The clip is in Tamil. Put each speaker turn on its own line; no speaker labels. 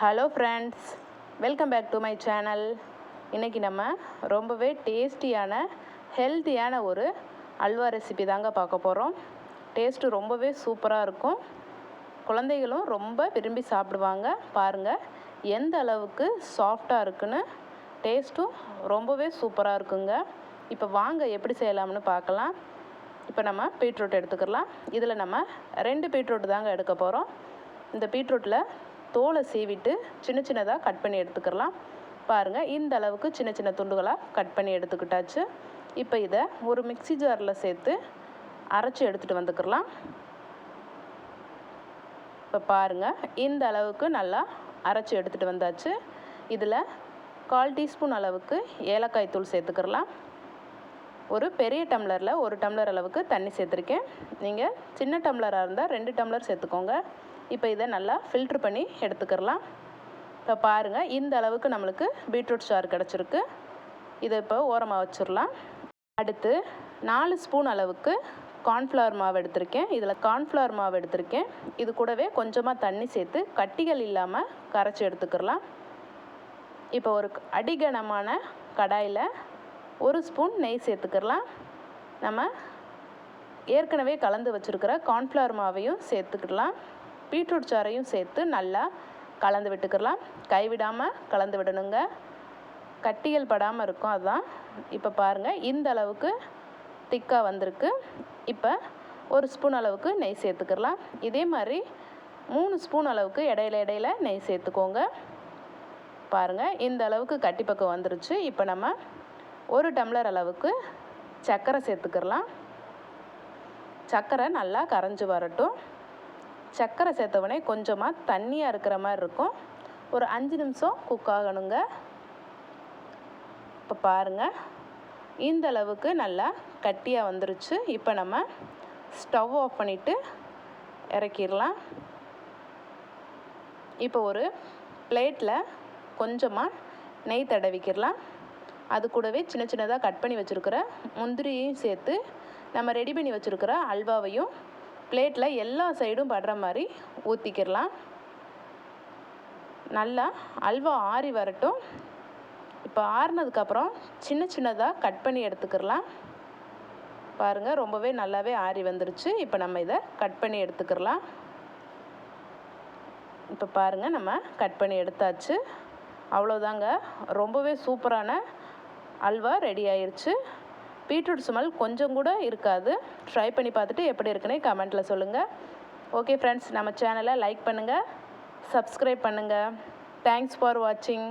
Hello friends welcome back to my channel இன்றைக்கி நம்ம ரொம்பவே டேஸ்டியான ஹெல்த்தியான ஒரு அல்வா ரெசிபி தாங்க பார்க்க போகிறோம் டேஸ்ட்டு ரொம்பவே சூப்பராக இருக்கும். குழந்தைகளும் ரொம்ப விரும்பி சாப்பிடுவாங்க. பாருங்கள் எந்த அளவுக்கு சாஃப்டாக இருக்குன்னு டேஸ்ட்டும் ரொம்பவே சூப்பராக இருக்குங்க. இப்போ வாங்க எப்படி செய்யலாம்னு பார்க்கலாம். இப்போ நம்ம பீட்ரூட் எடுத்துக்கலாம். இதில் நம்ம ரெண்டு பீட்ரூட் தாங்க எடுக்க போகிறோம் இந்த பீட்ரூட்டில் தோலை சீவிட்டு சின்ன சின்னதாக கட் பண்ணி எடுத்துக்கலாம். பாருங்கள் இந்த அளவுக்கு சின்ன சின்ன துண்டுகளாக கட் பண்ணி எடுத்துக்கிட்டாச்சு. இப்போ இதை ஒரு மிக்ஸி ஜாரில் சேர்த்து அரைச்சி எடுத்துகிட்டு வந்துக்கிறலாம் இப்போ பாருங்கள் இந்த அளவுக்கு நல்லா அரைச்சி எடுத்துகிட்டு வந்தாச்சு. இதில் கால் டீஸ்பூன் அளவுக்கு ஏலக்காய் தூள் சேர்த்துக்கிறலாம் ஒரு பெரிய டம்ளரில் ஒரு டம்ளர் அளவுக்கு தண்ணி சேர்த்துருக்கேன். நீங்கள் சின்ன டம்ளராக இருந்தால் ரெண்டு டம்ளர் சேர்த்துக்கோங்க. இப்போ இதை நல்லா ஃபில்ட்ரு பண்ணி எடுத்துக்கிறலாம். இப்போ பாருங்கள் இந்த அளவுக்கு நம்மளுக்கு பீட்ரூட் சாறு கிடச்சிருக்கு. இதை இப்போ ஓரமாக வச்சிடலாம். அடுத்து நாலு ஸ்பூன் அளவுக்கு கார்ன்ஃப்ளவர் மாவு எடுத்திருக்கேன். இதில் கார்ன்ஃப்ளவர் மாவு எடுத்திருக்கேன். இது கூடவே கொஞ்சமாக தண்ணி சேர்த்து கட்டிகள் இல்லாமல் கரைச்சி எடுத்துக்கிறலாம். இப்போ ஒரு அடிகனமான கடாயில் ஒரு ஸ்பூன் நெய் சேர்த்துக்கிறலாம். நம்ம ஏற்கனவே கலந்து வச்சுருக்கிற கார்ன்ஃப்ளவர் மாவையும் சேர்த்துக்கிடலாம் பீட்ரூட் சாறையும் சேர்த்து நல்லா கலந்து விட்டுக்கலாம். கைவிடாமல் கலந்து விடணுங்க. கட்டிகள் படாமல் இருக்கும் அதுதான். இப்போ பாருங்கள் இந்த அளவுக்கு திக்காக வந்திருக்கு. இப்போ ஒரு ஸ்பூன் அளவுக்கு நெய் சேர்த்துக்கலாம். இதே மாதிரி மூணு ஸ்பூன் அளவுக்கு இடையில இடையில நெய் சேர்த்துக்கோங்க. பாருங்கள் இந்த அளவுக்கு கட்டிப்பக்கம் வந்துருச்சு. இப்போ நம்ம ஒரு டம்ளர் அளவுக்கு சர்க்கரை சேர்த்துக்கிறலாம் சர்க்கரை நல்லா கரைஞ்சி வரட்டும். சர்க்கரை சேர்த்தவொடனே கொஞ்சமாக தண்ணியாக இருக்கிற மாதிரி இருக்கும். ஒரு அஞ்சு நிமிஷம் குக் ஆகணுங்க. இப்போ பாருங்கள் இந்த அளவுக்கு நல்லா கட்டியாக வந்துருச்சு. இப்போ நம்ம ஸ்டவ் ஆஃப் பண்ணிவிட்டு இறக்கிடலாம். இப்போ ஒரு பிளேட்டில் கொஞ்சமாக நெய் தடவிக்கிடலாம். அது கூடவே சின்ன சின்னதாக கட் பண்ணி வச்சுருக்கிற முந்திரியையும் சேர்த்து நம்ம ரெடி பண்ணி வச்சுருக்கிற அல்வாவையும் பிளேட்டில் எல்லா சைடும் படுற மாதிரி ஊற்றிக்கிடலாம் நல்லா அல்வா ஆறி வரட்டும். இப்போ ஆறினதுக்கப்புறம் சின்ன சின்னதாக கட் பண்ணி எடுத்துக்கிடலாம். பாருங்கள் ரொம்பவே நல்லாவே ஆறி வந்துருச்சு. இப்போ நம்ம இதை கட் பண்ணி எடுத்துக்கிடலாம். இப்போ பாருங்கள் நம்ம கட் பண்ணி எடுத்தாச்சு. அவ்வளோதாங்க ரொம்பவே சூப்பரான அல்வா ரெடி ஆயிடுச்சு பீட்ரூட் ஸ்மெல் கொஞ்சம் கூட இருக்காது. ட்ரை பண்ணி பார்த்துட்டு எப்படி இருக்குன்னு கமெண்ட்டில் சொல்லுங்கள் ஓகே ஃப்ரெண்ட்ஸ் நம்ம சேனலை லைக் பண்ணுங்கள் சப்ஸ்கிரைப் பண்ணுங்கள் தேங்க்ஸ் ஃபார் வாட்சிங்